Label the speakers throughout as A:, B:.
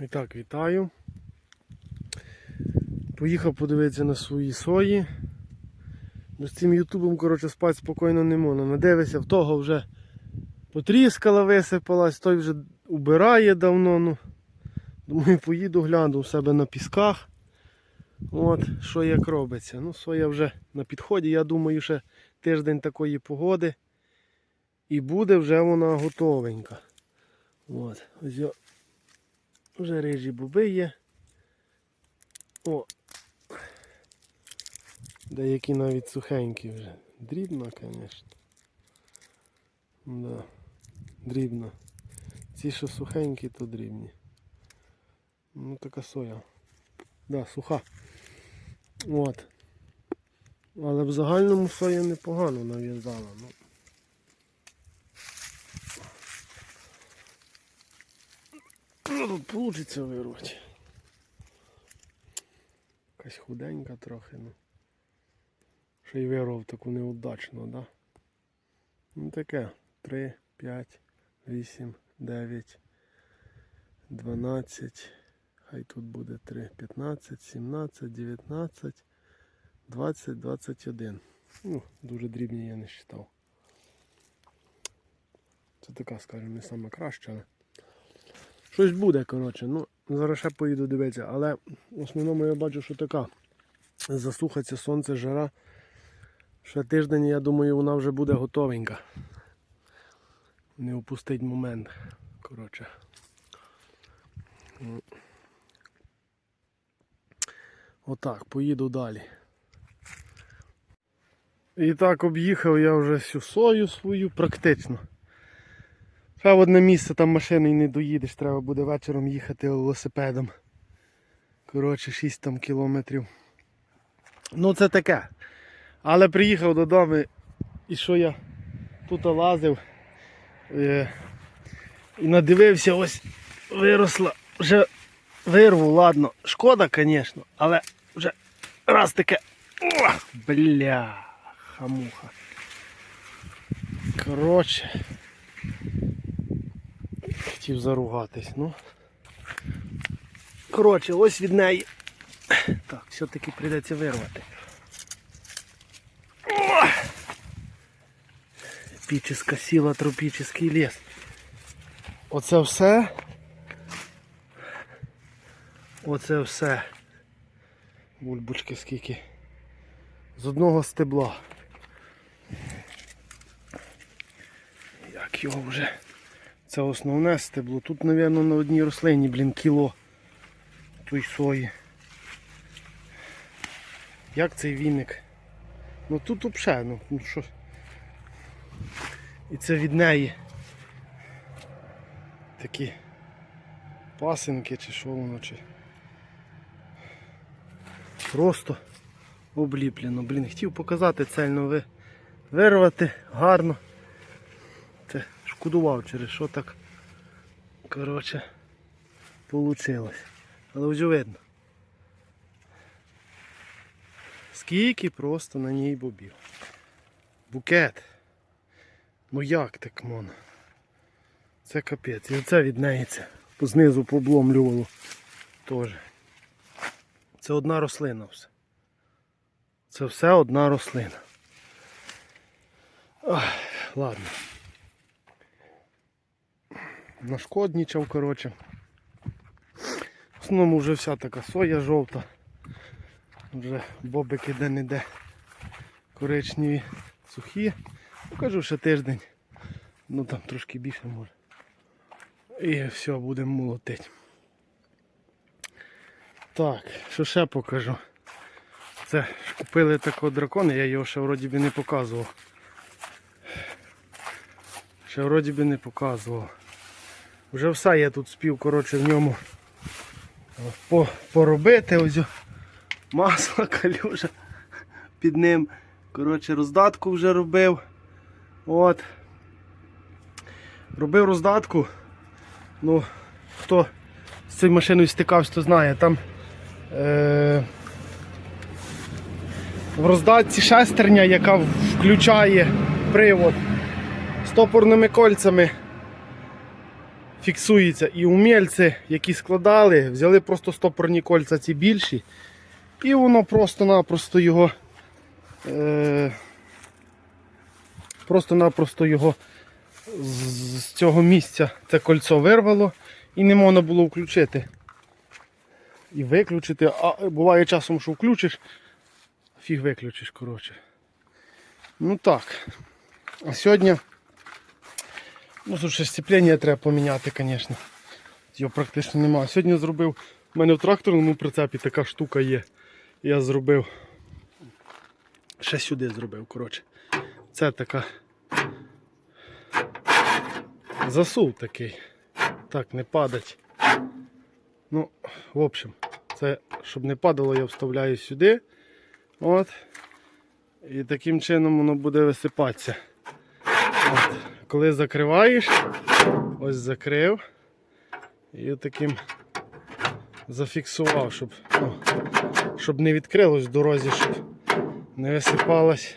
A: І так, вітаю. Поїхав подивитися на свої сої. Ну, з цим ютубом, коротше, спати спокійно не можна. Надивися, в того вже потріскала, висипалась, той вже убирає давно. Ну. Думаю, поїду гляну у себе на пісках. От, що як робиться. Ну, соя вже на підході. Я думаю, ще тиждень такої погоди. І буде вже вона готовенька. От, ось я- вже рижі боби є. О. Деякі навіть сухенькі вже. Дрібна, звісно. Да. Дрібна. Ці, що сухенькі, то дрібні. Ну така соя. Да, суха. От. Але в загальному соя непогано нав'язала. Ну. Вийде вирвати. Якась худенька трохи, ну. Ще й вирвав таку неудачно, да? Ну таке. 3, 5, 8, 9, 12. Хай тут буде 3, 15, 17, 19, 20, 21. Ну, дуже дрібні я не вважав. Це така, скажімо, не сама краща, щось буде, коротше. Ну, зараз ще поїду дивитися, але в основному я бачу, що така засухаться сонце, жара. Ще тиждень, я думаю, вона вже буде готовенька. Не упустить момент. Коротше. Отак, поїду далі. І так об'їхав я вже всю сою свою практично. Ще в одне місце там машиною не доїдеш, треба буде вечором їхати велосипедом. Коротше, 6 там кілометрів. Ну це таке. Але приїхав додому і що я тут лазив е, і надивився, ось виросла вже вирву, ладно. Шкода, звісно, але вже раз таке. О, бля, хамуха. Коротше. Хотів заругатись, ну. Коротше, ось від неї. Так, все-таки прийдеться вирвати. О! Епіческа сіла, тропічний ліс. Оце все. Оце все. Бульбочки скільки. З одного стебла. Як його вже. Це основне стебло. Тут, мабуть, на одній рослині, блін, кіло той сої. Як цей віник? Ну тут взагалі, ну, ну що. І це від неї. Такі пасинки чи що воно чи. Просто обліплено. Блін, хотів показати цельно ви вирвати гарно. Шкодував через що так коротше получилось. Але вже видно. Скільки просто на ній бобів. Букет. Ну як так можна? Це капець. І оце від неї це. Знизу побломлювало теж. Це одна рослина все. Це все одна рослина. Ах, ладно. Нашкоднічав, коротше. В основному вже вся така соя жовта. Вже бобики де-не-де коричневі, сухі. Покажу ще тиждень. Ну там трошки більше може. І все, будемо молотити. Так, що ще покажу. Це купили такого дракона, я його ще вроді би не показував. Ще вроді би не показував. Вже все я тут спів, коротше, в ньому по, поробити. Ось масло, калюжа під ним. Коротше, роздатку вже робив. От. Робив роздатку. Ну, хто з цією машиною стикався, то знає. Там е- в роздатці шестерня, яка включає привод з топорними кольцями. Фіксується. І умільці, які складали, взяли просто стопорні кольця ці більші. І воно просто-напросто його. Е, просто-напросто його з цього місця це кольцо вирвало і не можна було включити. І виключити. А буває часом, що включиш, фіг виключиш, коротше. Ну так. А сьогодні. Ну, тут ще сцеплення треба поміняти, звісно. Його практично немає. Сьогодні зробив. У мене в тракторному прицепі така штука є. Я зробив. Ще сюди зробив, коротше. Це така. Засув такий. Так, не падать. Ну, в общем, це, щоб не падало, я вставляю сюди. От. І таким чином воно буде висипатися. От. Коли закриваєш, ось закрив. І таким зафіксував, щоб, ну, щоб не відкрилось в дорозі, щоб не висипалась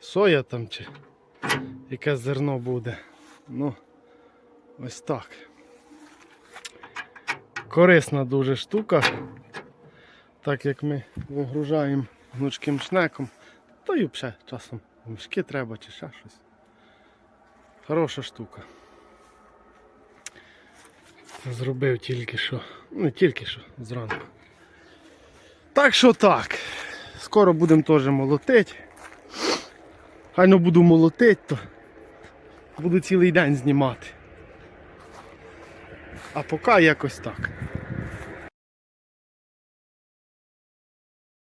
A: соя там чи яке зерно буде. Ну, ось так. Корисна дуже штука. Так як ми вигружаємо гнучким шнеком, то і ще часом мішки треба чи ще щось. Хороша штука. Зробив тільки що. Ну, не тільки що, зранку. Так що так. Скоро будемо теж молотити. Хайно буду молотити, то буду цілий день знімати. А поки якось так.